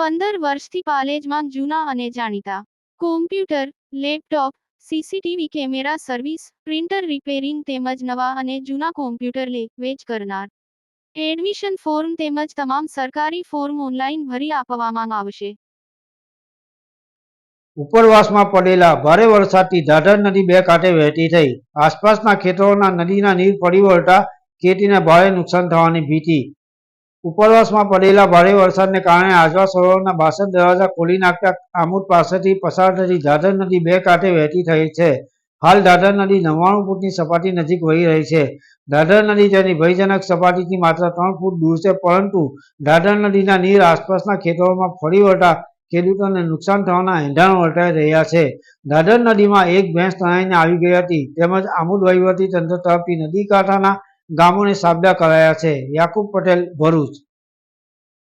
પંદર વર્ષથી પાલેજમાં જૂના અને જાણીતા. Computer laptop CCTV camera service printer repairing તેમજ નવા અને જૂના કોમ્પ્યુટર લે, વેચ કરનાર. એડમિશન ફોર્મ તેમજ તમામ સરકારી ફોર્મ ઓનલાઈન ભરી આપવામાં આવશે. ઉપરવાસમાં પડેલા ભારે વરસાદથી ધાધર નદી બે કાંઠે વહેતી થઈ. આસપાસના ખેતરોના નદીના નીર પડી વળતા ખેતીને ભારે નુકસાન થવાની ભીતિ. ઉપરવાસમાં પડેલા ભારે વરસાદને કારણે આજવા સરોવરના બાસઠ દરવાજા ખોલી નાખતા આમુદ પાસેથી પસાર થતી દાદર નદી બે કાંઠે વહેતી થઈ છે. હાલ દાદર નદી નવ્વાણું ફૂટની સપાટી નજીક વહી રહી છે. દાદર નદી તેની ભયજનક સપાટીથી માત્ર ત્રણ ફૂટ દૂર છે, પરંતુ દાદર નદીના નીર આસપાસના ખેતરોમાં ફરી વળતા ખેડૂતોને નુકસાન થવાના એંધાણ વર્તાઈ રહ્યા છે. દાદર નદીમાં એક ભેંસ તણાઈને આવી ગઈ હતી. તેમજ આમુદ વહીવટી તંત્ર તરફથી નદી કાંઠાના ગામોને સાબદા કરાયા છે. યાકુબ પટેલ ભરૂચ.